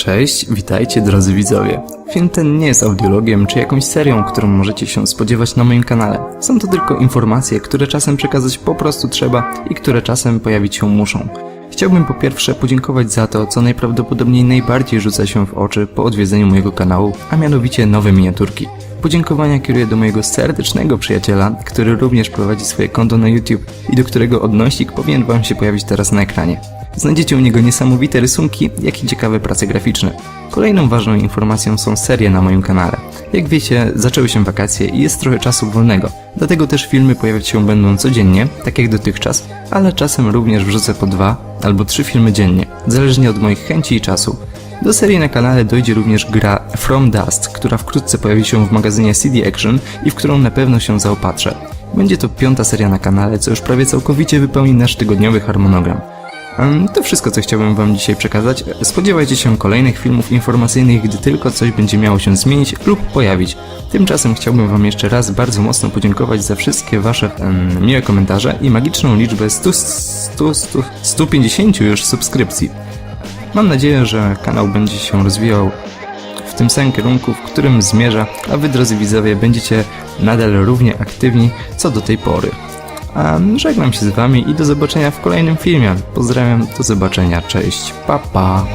Cześć, witajcie drodzy widzowie. Film ten nie jest audiologiem czy jakąś serią, którą możecie się spodziewać na moim kanale. Są to tylko informacje, które czasem przekazać po prostu trzeba i które czasem pojawić się muszą. Chciałbym po pierwsze podziękować za to, co najprawdopodobniej najbardziej rzuca się w oczy po odwiedzeniu mojego kanału, a mianowicie nowe miniaturki. Podziękowania kieruję do mojego serdecznego przyjaciela, który również prowadzi swoje konto na YouTube i do którego odnośnik powinien Wam się pojawić teraz na ekranie. Znajdziecie u niego niesamowite rysunki, jak i ciekawe prace graficzne. Kolejną ważną informacją są serie na moim kanale. Jak wiecie, zaczęły się wakacje i jest trochę czasu wolnego, dlatego też filmy pojawiać się będą codziennie, tak jak dotychczas, ale czasem również wrzucę po dwa albo trzy filmy dziennie, zależnie od moich chęci i czasu. Do serii na kanale dojdzie również gra From Dust, która wkrótce pojawi się w magazynie CD Action i w którą na pewno się zaopatrzę. Będzie to piąta seria na kanale, co już prawie całkowicie wypełni nasz tygodniowy harmonogram. Em, To wszystko, co chciałbym Wam dzisiaj przekazać. Spodziewajcie się kolejnych filmów informacyjnych, gdy tylko coś będzie miało się zmienić lub pojawić. Tymczasem chciałbym Wam jeszcze raz bardzo mocno podziękować za wszystkie Wasze miłe komentarze i magiczną liczbę 100, 100, 100, 150 już subskrypcji. Mam nadzieję, że kanał będzie się rozwijał w tym samym kierunku, w którym zmierza, a Wy, drodzy widzowie, będziecie nadal równie aktywni co do tej pory. A żegnam się z Wami i do zobaczenia w kolejnym filmie. Pozdrawiam, do zobaczenia, cześć, pa pa.